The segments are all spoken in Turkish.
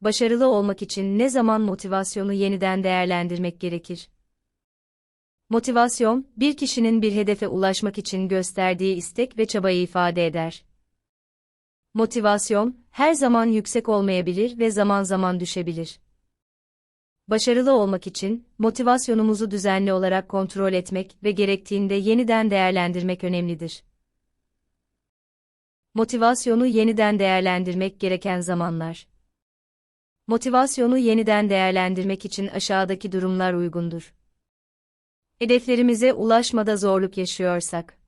Başarılı olmak için ne zaman motivasyonu yeniden değerlendirmek gerekir? Motivasyon, bir kişinin bir hedefe ulaşmak için gösterdiği istek ve çabayı ifade eder. Motivasyon, her zaman yüksek olmayabilir ve zaman zaman düşebilir. Başarılı olmak için, motivasyonumuzu düzenli olarak kontrol etmek ve gerektiğinde yeniden değerlendirmek önemlidir. Motivasyonu yeniden değerlendirmek gereken zamanlar. Motivasyonu yeniden değerlendirmek için aşağıdaki durumlar uygundur. Hedeflerimize ulaşmada zorluk yaşıyorsak.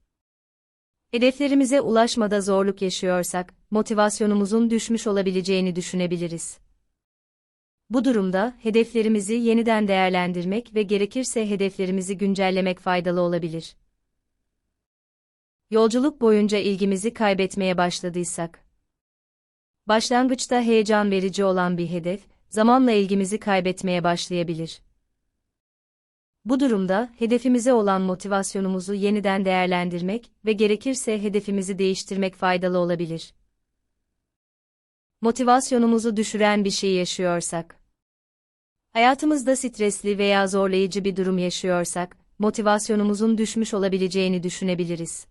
Hedeflerimize ulaşmada zorluk yaşıyorsak, motivasyonumuzun düşmüş olabileceğini düşünebiliriz. Bu durumda, hedeflerimizi yeniden değerlendirmek ve gerekirse hedeflerimizi güncellemek faydalı olabilir. Yolculuk boyunca ilgimizi kaybetmeye başladıysak. Başlangıçta heyecan verici olan bir hedef, zamanla ilgimizi kaybetmeye başlayabilir. Bu durumda, hedefimize olan motivasyonumuzu yeniden değerlendirmek ve gerekirse hedefimizi değiştirmek faydalı olabilir. Motivasyonumuzu düşüren bir şey yaşıyorsak. Hayatımızda stresli veya zorlayıcı bir durum yaşıyorsak, motivasyonumuzun düşmüş olabileceğini düşünebiliriz.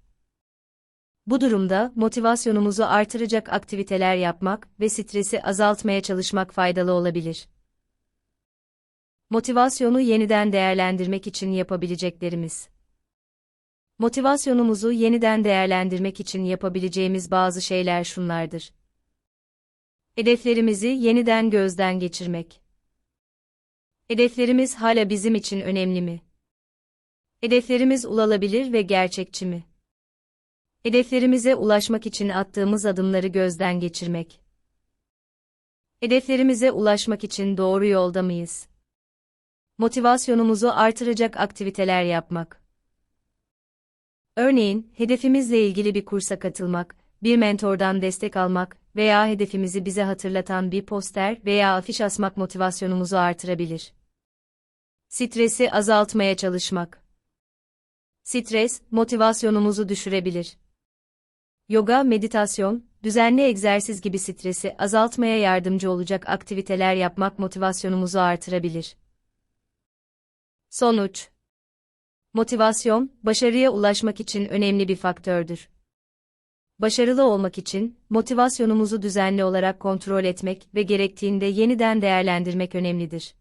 Bu durumda, motivasyonumuzu artıracak aktiviteler yapmak ve stresi azaltmaya çalışmak faydalı olabilir. Motivasyonu yeniden değerlendirmek için yapabileceklerimiz. Motivasyonumuzu yeniden değerlendirmek için yapabileceğimiz bazı şeyler şunlardır. Hedeflerimizi yeniden gözden geçirmek. Hedeflerimiz hala bizim için önemli mi? Hedeflerimiz ulaşılabilir ve gerçekçi mi? Hedeflerimize ulaşmak için attığımız adımları gözden geçirmek. Hedeflerimize ulaşmak için doğru yolda mıyız? Motivasyonumuzu artıracak aktiviteler yapmak. Örneğin, hedefimizle ilgili bir kursa katılmak, bir mentordan destek almak veya hedefimizi bize hatırlatan bir poster veya afiş asmak motivasyonumuzu artırabilir. Stresi azaltmaya çalışmak. Stres, motivasyonumuzu düşürebilir. Yoga, meditasyon, düzenli egzersiz gibi stresi azaltmaya yardımcı olacak aktiviteler yapmak motivasyonumuzu artırabilir. Sonuç Motivasyon, başarıya ulaşmak için önemli bir faktördür. Başarılı olmak için, motivasyonumuzu düzenli olarak kontrol etmek ve gerektiğinde yeniden değerlendirmek önemlidir.